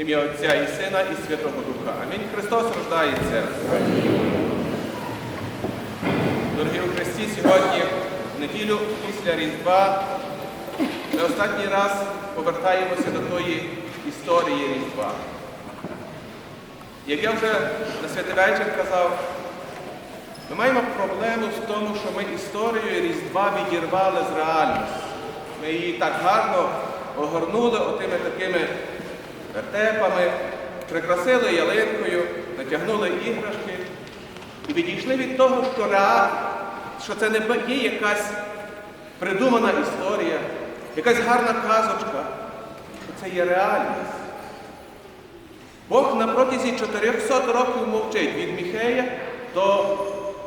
ім'я Отця і Сина, і Святого Духа. Амінь. Христос рождається. Дорогі у Христі, сьогодні, в неділю після Різдва, ми останній раз повертаємося до тої історії Різдва. Як я вже на святий казав, ми маємо проблему в тому, що ми історію Різдва відірвали з реальності. Ми її так гарно огорнули отими такими вертепами, прикрасили ялинкою, натягнули іграшки і відійшли від того, що реаль, що це не є якась придумана історія, якась гарна казочка, що це є реальність. Бог на протязі 400 років мовчить від Міхея до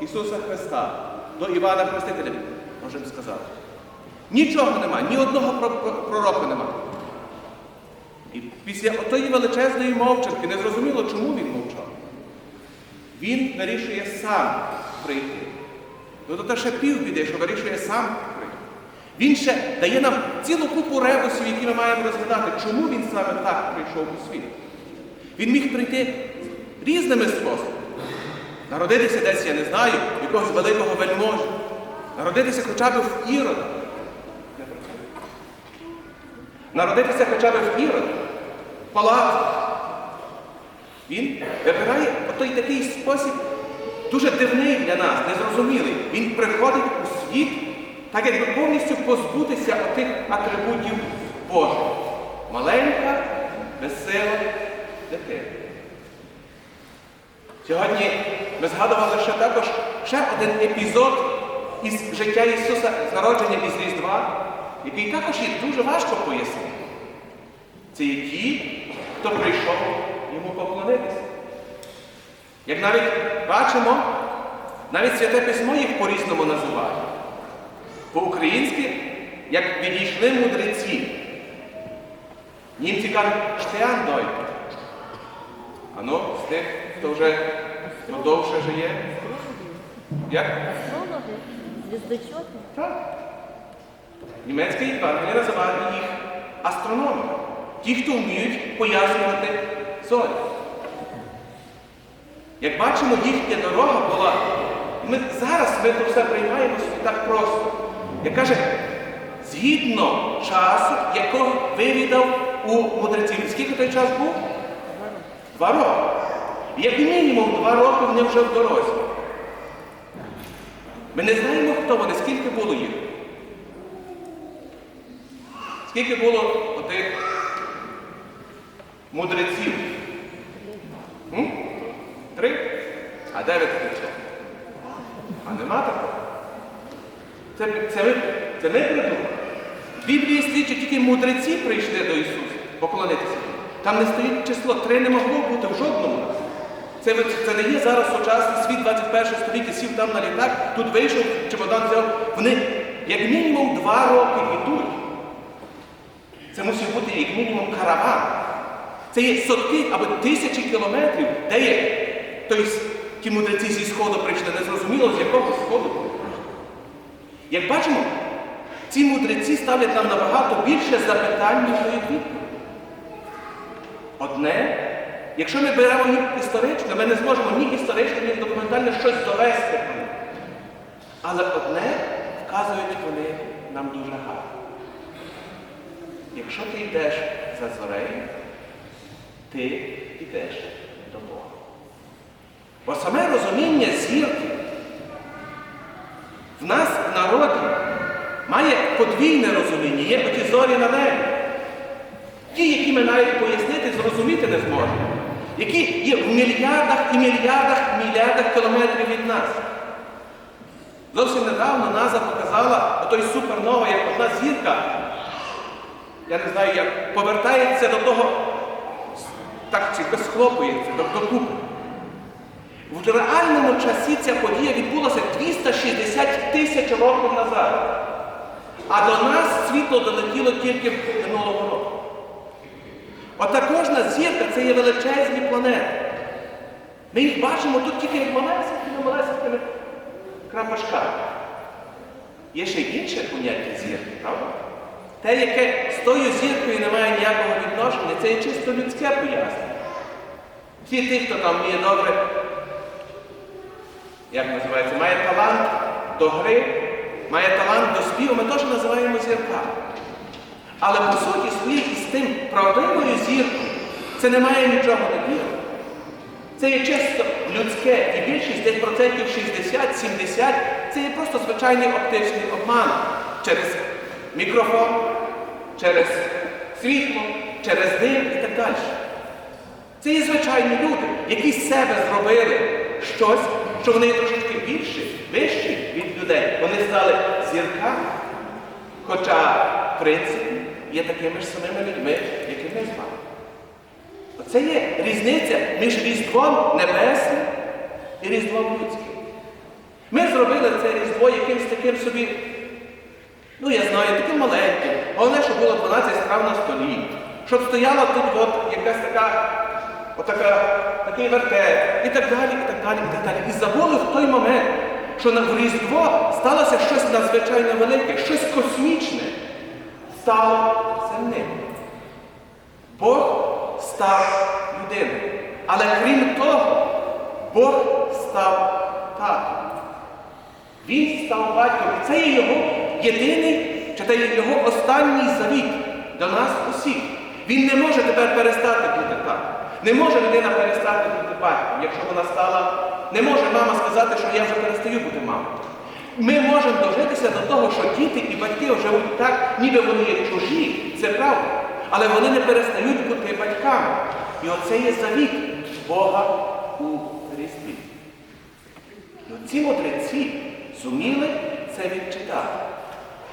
Ісуса Христа, до Івана Хрестителя, можемо сказати. Нічого нема, ні одного пророка нема. Після отої величезної мовчанки не зрозуміло, чому він мовчав. Він вирішує сам прийти. Ну то ще півбіди, що вирішує сам прийти. Він ще дає нам цілу купу ребусів, які ми маємо розглядати, чому він саме так прийшов у світ. Він міг прийти різними способами. Народитися десь, я не знаю, якогось великого вельможі. Народитися хоча б в Ірода. Народитися хоча б в Ірод, в палаці. Він вибирає той такий спосіб, дуже дивний для нас, незрозумілий. Він приходить у світ, так якби повністю позбутися отих атрибутів Божих. Маленька, весела дитина. Сьогодні ми згадували ще також ще один епізод із життя Ісуса з народження із Різдва, який також є дуже важко пояснити. Це є ті, хто прийшов йому поклонитися. Як навіть бачимо, навіть святе письмо їх по-різному називає. По-українськи, як відійшли мудреці. Німці кажуть, штеан дойт. Ано, з тих, хто вже довше живе. Як? Астрологи. Так. Німецька Євангелія називає їх астрономами. Ті, хто вміють пояснювати зорі. Як бачимо, їхня дорога була. Ми, зараз ми це все приймаємо так просто. Як каже, згідно часу, якого вивідав у мудреців. Скільки той час був? Два роки. Як мінімум два роки вони вже в дорозі. Ми не знаємо, хто вони, скільки було їх. Скільки було отих мудреців? М? Три? А дев'ять ключів. А нема такого. Це, це, ми, це ми придумали. В Біблії свідчить тільки мудреці прийшли до Ісуса поклонитися. Там не стоїть число, три не могло бути в жодному. Це, це не є зараз сучасний світ 21 століття, сів там на літак, тут вийшов, чемодан взяв. Вони як мінімум два роки йдуть. Це мусить бути як мінімум караван. Це є сотки або тисячі кілометрів, де є. Тобто ті мудреці зі сходу прийшли, не зрозуміло, з якого сходу. Як бачимо, ці мудреці ставлять нам набагато більше запитань, ніж відповідь. Одне, якщо ми беремо їх історично, ми не зможемо ні історично, ні документально щось довести. Але одне вказують вони нам дуже гарно. Якщо ти йдеш за зорею, ти йдеш до Бога. Бо саме розуміння зірки в нас в народі має подвійне розуміння, є оті зорі на небі. Ті, які ми навіть пояснити, зрозуміти не зможемо, які є в мільярдах і мільярдах мільярдах кілометрів від нас. Зовсім недавно НАЗА показала отой супернова, як одна зірка, я не знаю, як повертається до того, так чи схлопується, до, до. В реальному часі ця подія відбулася 260 тисяч років назад. А до нас світло долетіло тільки минулого року. Ота кожна зірка це є величезні планети. Ми їх бачимо тут тільки як малесенькими, малесенькими крапашками. Є ще інше поняття зірки, правда? Те, яке з тою зіркою не має ніякого відношення, це є чисто людське пояснення. Всі ті, хто там вміє добре, як називається, має талант до гри, має талант до співу, ми теж називаємо зірками. Але по суті своїй із тим правдивою зіркою це не має нічого добірного. Це є чисто людське, і більшість десь процентів 60-70 це є просто звичайний оптичний обман через мікрофон, через світло, через дим і так далі. Це є звичайні люди, які з себе зробили щось, що вони трошечки більші, вищі від людей. Вони стали зірками. Хоча, в принципі, є такими ж самими людьми, як і ми з вами. Оце є різниця між Різдвом Небесним і Різдвом Людським. Ми зробили це Різдво якимось таким собі, ну я знаю, таким маленьким. Головне, щоб було 12 страв на столі. Щоб стояла тут от якась така, отака, такий вертеп, і так далі, і так далі, і так далі. І забули в той момент, що на Різдво сталося щось надзвичайно велике, щось космічне стало земним. Бог став людиною. Але крім того, Бог став татом. Він став батьком. І це є його єдиний, чи це є його останній завіт до нас усіх. Він не може тепер перестати бути татом. Не може людина перестати бути батьком, якщо вона стала. Не може мама сказати, що я вже перестаю бути мамою. Ми можемо дожитися до того, що діти і батьки живуть так, ніби вони є чужі, це правда. Але вони не перестають бути батьками. І оце є завіт Бога у Христі. І оці мудреці зуміли це відчитати.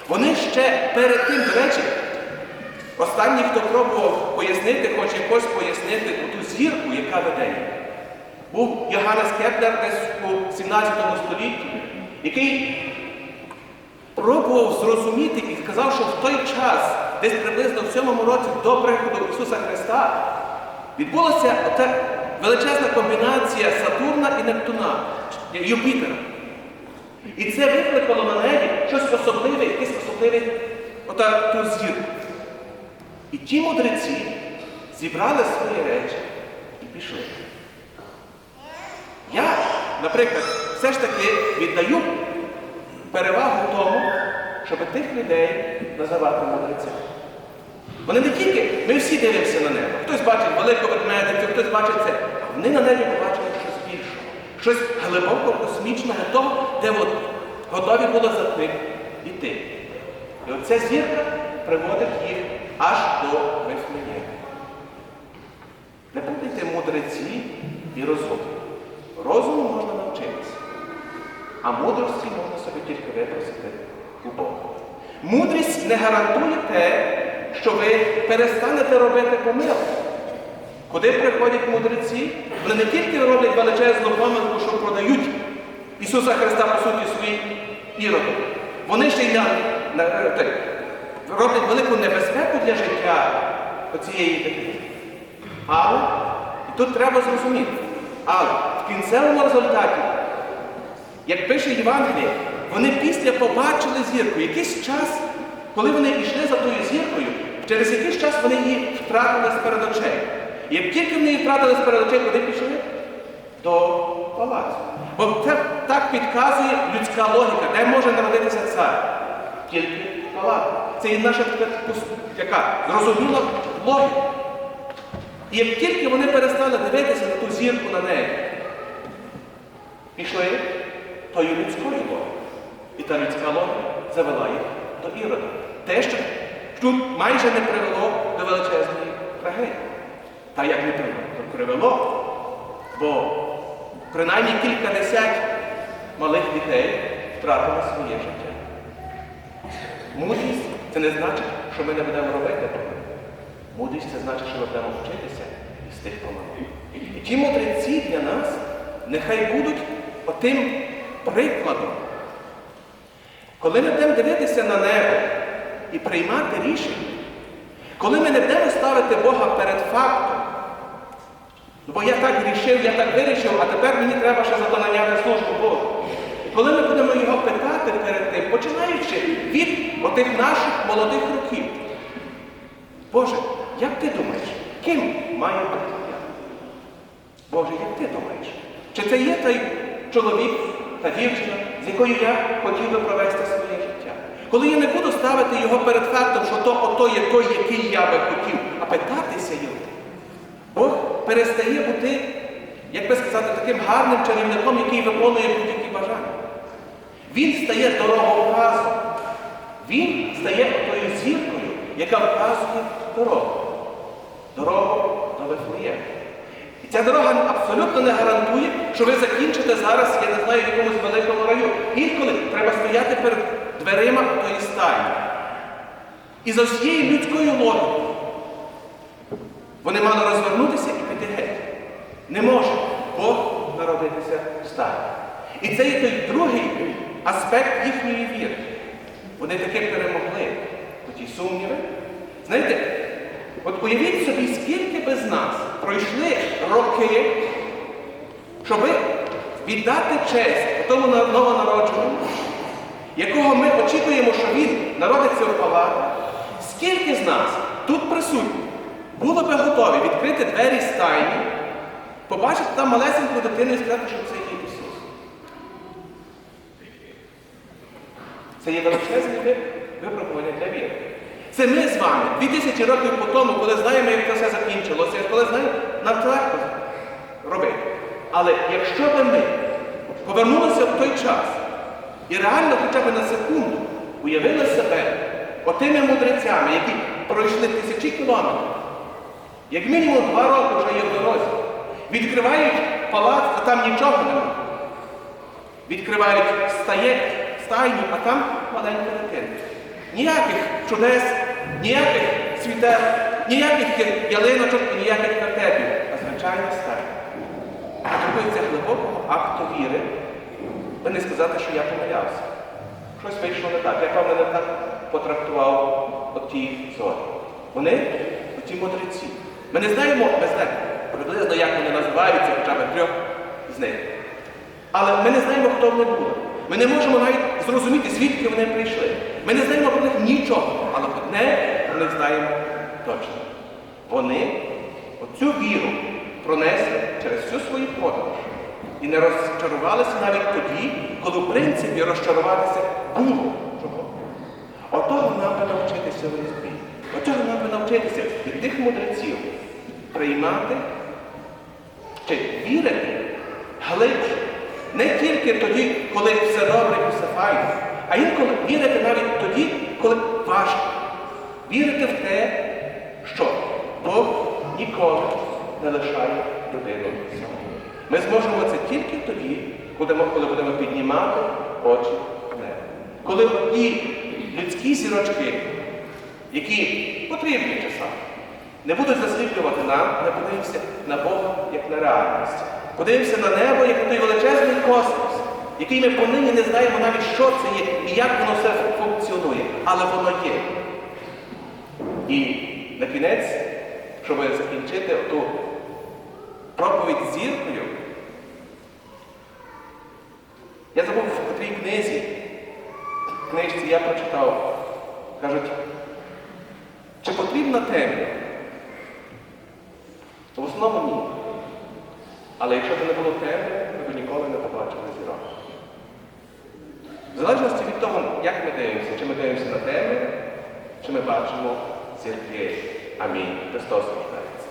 Вони ще перед тим, до речі, останній, хто пробував пояснити, хоч якось пояснити ту зірку, яка веде був Йоганнес Кеплер десь у 17 столітті, який пробував зрозуміти і сказав, що в той час, десь приблизно в 7 році до приходу Ісуса Христа, відбулася ота величезна комбінація Сатурна і Нептуна, Юпітера. І це викликало на небі щось особливе, якийсь особливий ота ту зірку. І ті мудреці зібрали свої речі і пішли. Я, наприклад, все ж таки віддаю перевагу тому, щоб тих людей називати мудрецями. Вони не тільки, ми всі дивимося на небо. Хтось бачить велику ведмедицю, хтось бачить це. А вони на небі щось глибоко космічного, того, де от готові були за тим іти. І оця зірка приводить їх аж до Вифлеєму. Не путайте мудреці і розум. Розуму можна навчитися, а мудрості можна собі тільки випросити у Бога. Мудрість не гарантує те, що ви перестанете робити помилки. Куди приходять мудреці, вони не тільки роблять величезну помилку, що продають Ісуса Христа, по суті, свої іроди. Вони ще й на, на, е, так, роблять велику небезпеку для життя оцієї дитини. Але і тут треба зрозуміти. Але в кінцевому результаті, як пише Євангеліє, вони після побачили зірку. Якийсь час, коли вони йшли за тою зіркою, через якийсь час вони її втратили з перед очей. Як тільки вони втратили з перед куди пішли? До палацу. Бо це так підказує людська логіка, де може народитися цар. Тільки палац. Це і наша яка зрозуміла логіка. І як тільки вони перестали дивитися на ту зірку на неї, пішли тою людською логікою. І та людська логіка завела їх до Ірода. Те, що тут майже не привело до величезної трагедії. Та як не привело. Бо принаймні кількадесят малих дітей втратили своє життя. Мудрість це не значить, що ми не будемо робити помилки. Мудрість це значить, що ми будемо вчитися із тих помилок. І ті мудреці для нас нехай будуть отим прикладом. Коли ми будемо дивитися на небо і приймати рішення, коли ми не будемо ставити Бога перед фактом, бо я так рішив, я так вирішив, а тепер мені треба ще зато наняти службу Богу. І коли ми будемо його питати перед тим, починаючи від отих наших молодих років, Боже, як ти думаєш, ким має бути я? Боже, як ти думаєш? Чи це є той чоловік та дівчина, з якою я хотів би провести своє життя? Коли я не буду ставити його перед фактом, що то ото є той, який я би хотів, а питатися його, перестає бути, як би сказати, таким гарним чарівником, який виконує будь-які бажання. Він стає дороговказом. Він стає тою зіркою, яка вказує дорогу. Дорогу до Вифлеєму. І ця дорога абсолютно не гарантує, що ви закінчите зараз, я не знаю, в якомусь великому раю. Інколи треба стояти перед дверима тої стайні. І за всією людською логікою вони мали розвернутися геть. Не може Бог народитися в. І це є той другий аспект їхньої віри. Вони таки перемогли ті сумніви. Знаєте, от уявіть собі, скільки би з нас пройшли роки, щоб віддати честь тому на- новонародженому, якого ми очікуємо, що він народиться в палатах, скільки з нас тут присутніх було би готові відкрити двері стайні, побачити там малесеньку дитину і сказати, що це є Ісус. Це є величезне випробування для віри. Це ми з вами, дві тисячі років по тому, коли знаємо, як це все закінчилося, коли знаємо, нам це легко робити. Але якщо би ми повернулися в той час і реально хоча б на секунду уявили себе отими мудрецями, які пройшли тисячі кілометрів, як мінімум два роки вже є в дорозі, відкривають палац, а там нічого немає. Відкривають стає, стайню, а там маленька дитина. Ніяких чудес, ніяких світел, ніяких ялиночок і ніяких вертепів, а звичайна стайня. Потребується глибокого акту віри, би не сказати, що я помилявся. Щось вийшло не так. Я певно не так потрактував оті зорі. Вони оті мудреці. Ми не знаємо, ми знаємо приблизно, як вони називаються, хоча б трьох з них. Але ми не знаємо, хто вони були. Ми не можемо навіть зрозуміти, звідки вони прийшли. Ми не знаємо про них нічого, але одне про знаємо точно. Вони оцю віру пронесли через всю свою подорож. І не розчарувалися навіть тоді, коли в принципі розчаруватися було чого. Отого нам би навчитися в різдві. Отого нам навчитися від тих мудреців приймати чи вірити глибше. Не тільки тоді, коли все добре і все файно, а інколи вірити навіть тоді, коли важко. Вірити в те, що Бог ніколи не лишає людину саму. Ми зможемо це тільки тоді, коли будемо піднімати очі в небо. Коли ті людські зірочки, які потрібні часами, не будуть засліплювати нам, не подивимося на Бога як на реальність. Подивимося на небо, як на той величезний космос, який ми понині не знаємо навіть, що це є і як воно все функціонує. Але воно є. І на кінець, щоб закінчити ту проповідь зіркою, я забув в котрій книзі, книжці я прочитав, кажуть, чи потрібна темрява? В основному ні. Але якщо б не було темряви, ви б ніколи не побачили зірок. В залежності від того, як ми дивимося, чи ми дивимося на темряву, чи ми бачимо зірки. Амінь. Христос рождається.